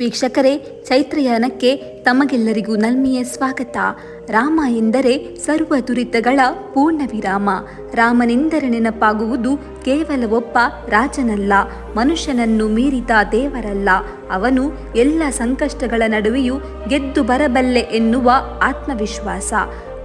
ವೀಕ್ಷಕರೇ, ಚೈತ್ರಯಾನಕ್ಕೆ ತಮಗೆಲ್ಲರಿಗೂ ನಲ್ಮಿಯ ಸ್ವಾಗತ. ರಾಮ ಎಂದರೆ ಸರ್ವ ದುರಿತಗಳ ಪೂರ್ಣ ವಿರಾಮ. ರಾಮನೆಂದರೆ ನೆನಪಾಗುವುದು ಕೇವಲ ಒಬ್ಬ ರಾಜನಲ್ಲ, ಮನುಷ್ಯನನ್ನು ಮೀರಿದ ದೇವರಲ್ಲ. ಅವನು ಎಲ್ಲ ಸಂಕಷ್ಟಗಳ ನಡುವೆಯೂ ಗೆದ್ದು ಬರಬಲ್ಲೆ ಎನ್ನುವ ಆತ್ಮವಿಶ್ವಾಸ.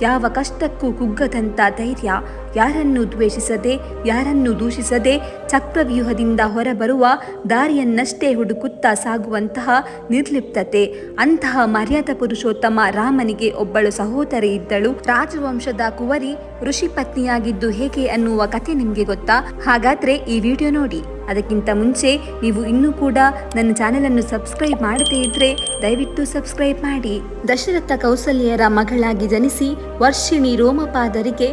ಯಾವ ಕಷ್ಟಕ್ಕೂ ಕುಗ್ಗದಂಥ ಧೈರ್ಯ ಯಾರನ್ನು ದ್ವೇಷಿಸದೆ, ಯಾರನ್ನು ದೂಷಿಸದೆ ಚಕ್ರವ್ಯೂಹದಿಂದ ಹೊರಬರುವ ದಾರಿಯನ್ನಷ್ಟೇ ಹುಡುಕುತ್ತಾ ಸಾಗುವಂತಹ ನಿರ್ಲಿಪ್ತತೆ. ಅಂತಹ ಮರ್ಯಾದ ಪುರುಷೋತ್ತಮ ರಾಮನಿಗೆ ಒಬ್ಬಳು ಸಹೋದರಿ ಇದ್ದಳು. ರಾಜವಂಶದ ಕುವರಿ ಋಷಿ ಪತ್ನಿಯಾಗಿದ್ದು ಹೇಗೆ ಅನ್ನುವ ಕಥೆ ನಿಮಗೆ ಗೊತ್ತಾ? ಹಾಗಾದ್ರೆ ಈ ವಿಡಿಯೋ ನೋಡಿ. ಅದಕ್ಕಿಂತ ಮುಂಚೆ ನೀವು ಇನ್ನೂ ಕೂಡ ನನ್ನ ಚಾನೆಲ್ ಅನ್ನು ಸಬ್ಸ್ಕ್ರೈಬ್ ಮಾಡದೇ ಇದ್ರೆ ದಯವಿಟ್ಟು ಸಬ್ಸ್ಕ್ರೈಬ್ ಮಾಡಿ. ದಶರಥ ಕೌಸಲ್ಯರ ಮಗಳಾಗಿ ಜನಿಸಿ ವರ್ಷಿಣಿ ರೋಮಪಾದರಿಗೆ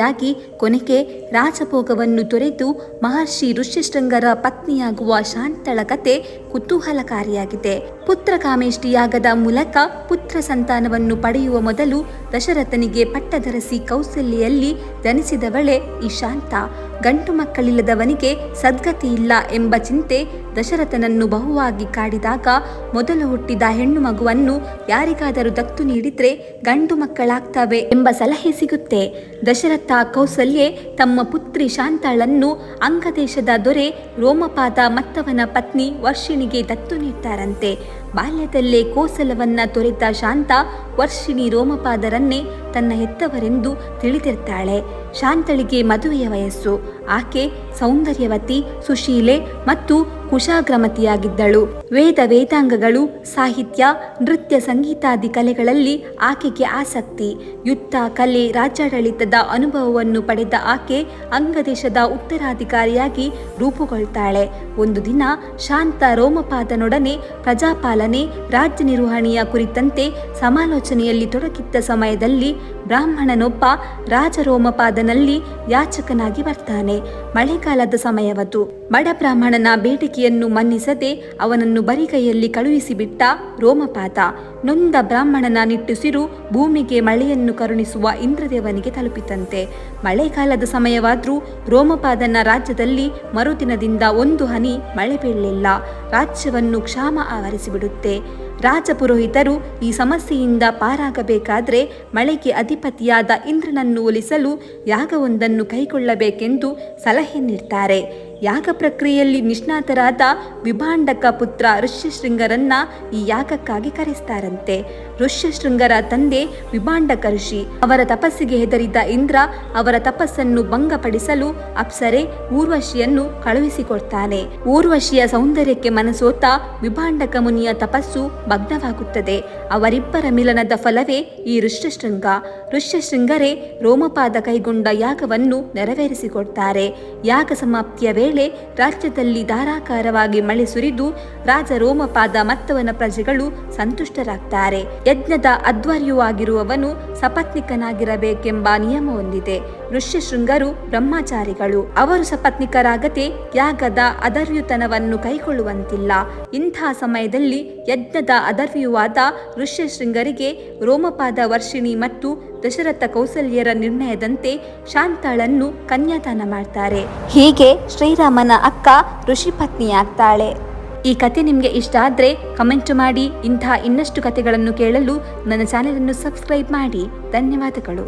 ದತ್ತುಪುತ್ರಿಯಾಗಿ ಕೊನೆಗೆ ರಾಜಭೋಗವನ್ನು ತೊರೆದು ಮಹರ್ಷಿ ಋಷ್ಯಶೃಂಗರ ಪತ್ನಿಯಾಗುವ ಶಾಂತಳ ಕತೆ ಕುತೂಹಲಕಾರಿಯಾಗಿದೆ. ಪುತ್ರ ಕಾಮೇಷ್ಟಿಯಾಗದ ಮೂಲಕ ಪುತ್ರ ಸಂತಾನವನ್ನು ಪಡೆಯುವ ಮೊದಲು ದಶರಥನಿಗೆ ಪಟ್ಟಧರಿಸಿ ಕೌಸಲ್ಯಲ್ಲಿ ಜನಿಸಿದವಳೆ ಈ ಶಾಂತ ಗಂಟು ಮಕ್ಕಳಿಲ್ಲದವನಿಗೆ ಸದ್ಗತಿ ಇಲ್ಲ ಎಂಬ ಚಿಂತೆ ದಶರಥನನ್ನು ಬಹುವಾಗಿ ಕಾಡಿದಾಗ ಮೊದಲು ಹುಟ್ಟಿದ ಹೆಣ್ಣು ಮಗುವನ್ನು ಯಾರಿಗಾದರೂ ದತ್ತು ನೀಡಿದ್ರೆ ಗಂಡು ಮಕ್ಕಳಾಗ್ತವೆ ಎಂಬ ಸಲಹೆ ಸಿಗುತ್ತೆ. ದಶರಥ ಕೌಸಲ್ಯೆ ತಮ್ಮ ಪುತ್ರಿ ಶಾಂತಾಳನ್ನು ಅಂಗದೇಶದ ದೊರೆ ರೋಮಪಾದ ಮತ್ತವನ ಪತ್ನಿ ವರ್ಷಿಣಿಗೆ ದತ್ತು ನೀಡ್ತಾರಂತೆ ಬಾಲ್ಯದಲ್ಲೇ ಕೋಸಲವನ್ನ ತೊರೆತ ಶಾಂತ ವರ್ಷಿಣಿ ರೋಮಪಾದರನ್ನೇ ತನ್ನ ಹೆತ್ತವರೆಂದು ತಿಳಿದಿರ್ತಾಳೆ. ಶಾಂತಳಿಗೆ ಮದುವೆಯ ವಯಸ್ಸು. ಆಕೆ ಸೌಂದರ್ಯವತಿ, ಸುಶೀಲೆ ಮತ್ತು ಕುಶಾಗ್ರಮತಿಯಾಗಿದ್ದಳು. ವೇದ ವೇದಾಂಗಗಳು, ಸಾಹಿತ್ಯ, ನೃತ್ಯ ಸಂಗೀತಾದಿ ಕಲೆಗಳಲ್ಲಿ ಆಕೆಗೆ ಆಸಕ್ತಿ. ಯುದ್ಧ, ಕಲೆ, ರಾಜ್ಯಾಡಳಿತದ ಅನುಭವವನ್ನು ಪಡೆದ ಆಕೆ ಅಂಗದೇಶದ ಉತ್ತರಾಧಿಕಾರಿಯಾಗಿ ರೂಪುಗೊಳ್ತಾಳೆ. ಒಂದು ದಿನ ಶಾಂತ ರೋಮಪಾದನೊಡನೆ ಪ್ರಜಾಪಾಲನೆ, ರಾಜ್ಯ ನಿರ್ವಹಣೆಯ ಕುರಿತಂತೆ ಸಮಾಲೋಚನೆಯಲ್ಲಿ ತೊಡಗಿದ್ದ ಸಮಯದಲ್ಲಿ ಬ್ರಾಹ್ಮಣನೊಬ್ಬ ರಾಜರೋಮಪಾದನಲ್ಲಿ ಯಾಚಕನಾಗಿ ಬರ್ತಾನೆ. ಮಳೆಗಾಲದ ಸಮಯವದು. ಬಡ ಬ್ರಾಹ್ಮಣನ ಬೇಡಿಕೆಯನ್ನು ಮನ್ನಿಸದೆ ಅವನನ್ನು ಬರಿಗೈಯಲ್ಲಿ ಕಳುಹಿಸಿಬಿಟ್ಟ ರೋಮಪಾದ. ನೊಂದ ಬ್ರಾಹ್ಮಣನ ನಿಟ್ಟುಸಿರು ಭೂಮಿಗೆ ಮಳೆಯನ್ನು ಕರುಣಿಸುವ ಇಂದ್ರದೇವನಿಗೆ ತಲುಪಿತಂತೆ. ಮಳೆಗಾಲದ ಸಮಯವಾದರೂ ರೋಮಪಾದನ ರಾಜ್ಯದಲ್ಲಿ ಮರುದಿನದಿಂದ ಒಂದು ಹನಿ ಮಳೆ ಬೀಳಲಿಲ್ಲ. ರಾಜ್ಯವನ್ನು ಕ್ಷಾಮ ಆವರಿಸಿಬಿಡುತ್ತೆ. ರಾಜಪುರೋಹಿತರು ಈ ಸಮಸ್ಯೆಯಿಂದ ಪಾರಾಗಬೇಕಾದರೆ ಮಳೆಗೆ ಅಧಿಪತಿಯಾದ ಇಂದ್ರನನ್ನು ಒಲಿಸಲು ಯಾಗವೊಂದನ್ನು ಕೈಗೊಳ್ಳಬೇಕೆಂದು ಸಲಹೆ ನೀಡ್ತಾರೆ. ಯಾಗ ಪ್ರಕ್ರಿಯೆಯಲ್ಲಿ ನಿಷ್ಣಾತರಾದ ವಿಭಾಂಡಕ ಪುತ್ರ ಋಷ್ಯಶೃಂಗರನ್ನ ಈ ಯಾಗಕ್ಕಾಗಿ ಕರೆಸ್ತಾರಂತೆ ಋಷ್ಯಶೃಂಗರ ತಂದೆ ವಿಭಾಂಡಕ ಋಷಿ ಅವರ ತಪಸ್ಸಿಗೆ ಹೆದರಿದ ಇಂದ್ರ ಅವರ ತಪಸ್ಸನ್ನು ಭಂಗಪಡಿಸಲು ಅಪ್ಸರೆ ಊರ್ವಶಿಯನ್ನು ಕಳುಹಿಸಿಕೊಡ್ತಾನೆ. ಊರ್ವಶಿಯ ಸೌಂದರ್ಯಕ್ಕೆ ಮನಸೋತ ವಿಭಾಂಡಕ ಮುನಿಯ ತಪಸ್ಸು ಭಗ್ನವಾಗುತ್ತದೆ. ಅವರಿಬ್ಬರ ಮಿಲನದ ಫಲವೇ ಈ ಋಷ್ಯಶೃಂಗ ಋಷ್ಯಶೃಂಗರೇ ರೋಮಪಾದ ಕೈಗೊಂಡ ಯಾಗವನ್ನು ನೆರವೇರಿಸಿಕೊಡ್ತಾರೆ. ಯಾಗ ಸಮಾಪ್ತಿಯ ವೇಳೆ ರಾಜ್ಯದಲ್ಲಿ ಧಾರಾಕಾರವಾಗಿ ಮಳೆ ಸುರಿದು ರಾಜ ರೋಮಪಾದ ಮತ್ತವನ ಪ್ರಜೆಗಳು ಸಂತುಷ್ಟರಾಗ್ತಾರೆ. ಯಜ್ಞದ ಅಧ್ವರ್ಯವಾಗಿರುವವನು ಸಪತ್ನಿಕನಾಗಿರಬೇಕೆಂಬ ನಿಯಮ ಹೊಂದಿದೆ. ಋಷ್ಯಶೃಂಗರು ಬ್ರಹ್ಮಚಾರಿಗಳು. ಅವರು ಸಪತ್ನಿಕರಾಗದೆ ಯಾಗದ ಅದರ್ಯುತನವನ್ನು ಕೈಗೊಳ್ಳುವಂತಿಲ್ಲ ಇಂಥ ಸಮಯದಲ್ಲಿ ಯಜ್ಞದ ಅದರ್ವ್ಯುವಾದ ಋಷ್ಯಶೃಂಗರಿಗೆ ರೋಮಪಾದ ವರ್ಷಿಣಿ ಮತ್ತು ದಶರಥ ಕೌಸಲ್ಯರ ನಿರ್ಣಯದಂತೆ ಶಾಂತಾಳನ್ನು ಕನ್ಯಾದಾನ ಮಾಡ್ತಾರೆ. ಹೀಗೆ ಶ್ರೀರಾಮನ ಅಕ್ಕ ಋಷಿ ಪತ್ನಿಯಾಗ್ತಾಳೆ ಈ ಕತೆ ನಿಮಗೆ ಇಷ್ಟ ಆದರೆ ಕಮೆಂಟ್ ಮಾಡಿ ಇಂತಹ ಇನ್ನಷ್ಟು ಕತೆಗಳನ್ನು ಕೇಳಲು ನನ್ನ ಚಾನೆಲನ್ನು ಸಬ್ಸ್ಕ್ರೈಬ್ ಮಾಡಿ. ಧನ್ಯವಾದಗಳು.